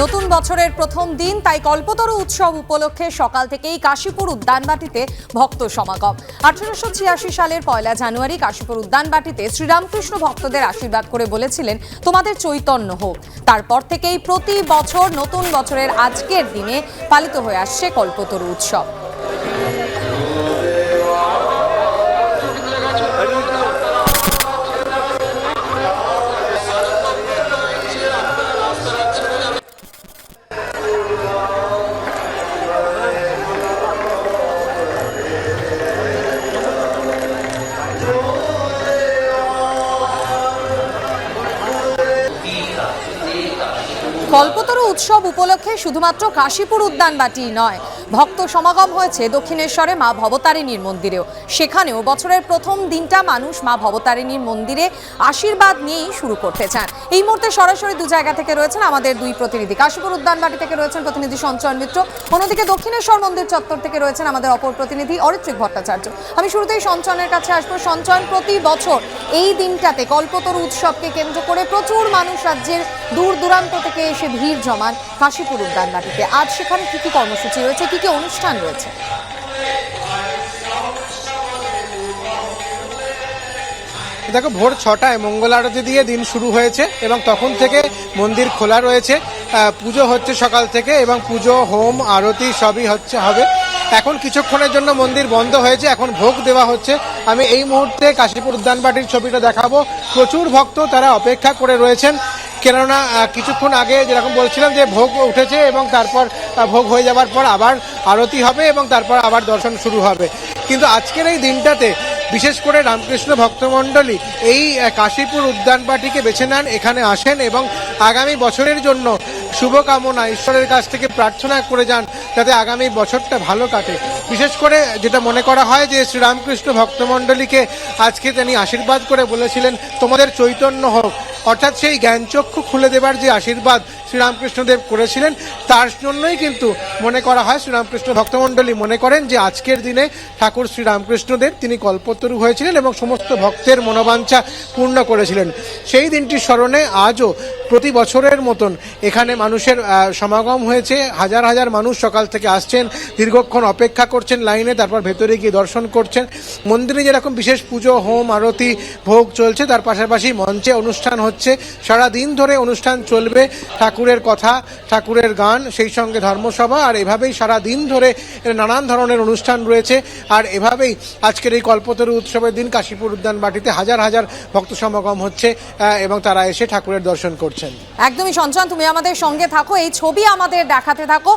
নতুন বছরের প্রথম দিন, তাই কল্পতরু উৎসব উপলক্ষে সকাল থেকেই কাশীপুর উদ্যানবাটিতে ভক্ত সমাগম। আঠারোশো ছিয়াশি সালের পয়লা জানুয়ারি কাশীপুর উদ্যানবাটিতে শ্রীরামকৃষ্ণ ভক্তদের আশীর্বাদ করে বলেছিলেন, তোমাদের চৈতন্য হোক। তারপর থেকেই প্রতি বছর নতুন বছরের আজকের দিনে পালিত হয়ে আসছে কল্পতরু উৎসব। কল্পতরু উৎসব উপলক্ষে শুধুমাত্র কাশীপুর উদ্যানবাটি নয়। ভক্ত সমাগম হয়েছে দক্ষিণেশ্বরে মা ভবতারিণীর মন্দিরেও। সেখানেও বছরের প্রথম দিনটা মানুষ মা ভবতারিণীর মন্দিরে আশীর্বাদ নিয়েই শুরু করতে চান। এই মুহূর্তে সরাসরি দু জায়গা থেকে রয়েছেন আমাদের দুই প্রতিনিধি। কাশীপুর উদ্যানবাটি থেকে রয়েছেন প্রতিনিধি সঞ্চয়ন মিত্র। অন্যদিকে দক্ষিণেশ্বর মন্দির চত্বর থেকে রয়েছেন আমাদের অপর প্রতিনিধি অরিত্রিক ভট্টাচার্য। আমি শুরুতেই সঞ্চয়নের কাছে আসব। সঞ্চয়ন, প্রতি বছর এই দিনটাতে কল্পতরু উৎসবকে কেন্দ্র করে প্রচুর মানুষ রাজ্যের দূর দূরান্ত থেকে এসে ভিড় জমান কাশীপুর উদ্যানবাটিতে আজ সেখানে কি কি কর্মসূচি রয়েছে, কি কি অনুষ্ঠান রয়েছে? দেখো, ভোর ছটায় মঙ্গল আরতি দিয়ে দিন শুরু হয়েছে এবং তখন থেকে মন্দির খোলা রয়েছে। পুজো হচ্ছে সকাল থেকে এবং পুজো, হোম, আরতি সবই হচ্ছে, হবে। এখন কিছুক্ষণের জন্য মন্দির বন্ধ হয়েছে, এখন ভোগ দেওয়া হচ্ছে। আমি এই মুহূর্তে কাশীপুর উদ্যানবাটির ছবিটা দেখাবো। প্রচুর ভক্ত তারা অপেক্ষা করে রয়েছেন। কেননা কিছুক্ষণ আগে যেরকম বলছিলাম যে ভোগ উঠেছে এবং তারপর ভোগ হয়ে যাওয়ার পর আবার আরতি হবে এবং তারপর আবার দর্শন শুরু হবে। কিন্তু আজকের এই দিনটাতে, বিশেষ করে রামকৃষ্ণ ভক্তমণ্ডলী এই কাশীপুর উদ্যানবাটিকে বেছে নেন, এখানে আসেন এবং আগামী বছরের জন্য শুভকামনা ঈশ্বরের কাছ থেকে প্রার্থনা করে যান যাতে আগামী বছরটা ভালো কাটে। বিশেষ করে যেটা মনে করা হয় যে শ্রীরামকৃষ্ণ ভক্তমণ্ডলীকে আজকে তিনি আশীর্বাদ করে বলেছিলেন, তোমাদের চৈতন্য হোক অর্থাৎ সেই জ্ঞানচক্ষু খুলে দেবার যে আশীর্বাদ শ্রীরামকৃষ্ণদেব করেছিলেন, তার জন্যই কিন্তু মনে করা হয় শ্রীরামকৃষ্ণ ভক্তমণ্ডলী মনে করেন যে আজকের দিনে ঠাকুর শ্রীরামকৃষ্ণদেব তিনি কল্পতরু হয়েছিলেন এবং সমস্ত ভক্তের মনোবাঞ্ছা পূর্ণ করেছিলেন। সেই দিনটির স্মরণে আজও প্রতি বছরের মতন এখানে মানুষের সমাগম হয়েছে। হাজার হাজার মানুষ সকাল থেকে আসছেন, দীর্ঘক্ষণ অপেক্ষা করছেন লাইনে, তারপর ভেতরে গিয়ে দর্শন করছেন। মন্দিরে যেরকম বিশেষ পুজো, হোম, আরতি, ভোগ চলছে, তার পাশাপাশি মঞ্চে অনুষ্ঠান হচ্ছে। সারা দিন ধরে অনুষ্ঠান চলবে ঠাকুরের কথা, ঠাকুরের গান, সেই সঙ্গে ধর্মসভা, আর এভাবেই সারা দিন ধরে নানান ধরনের অনুষ্ঠান রয়েছে। আর এভাবেই আজকের এই কল্পতরু উৎসবের দিন কাশীপুর উদ্যান বাটিতে হাজার হাজার ভক্ত সমাগম হচ্ছে এবং তারা এসে ঠাকুরের দর্শন করছেন। একদমই সঞ্চান তুমি আমাদের সঙ্গে থাকো এই ছবি আমাদের দেখাতে থাকো।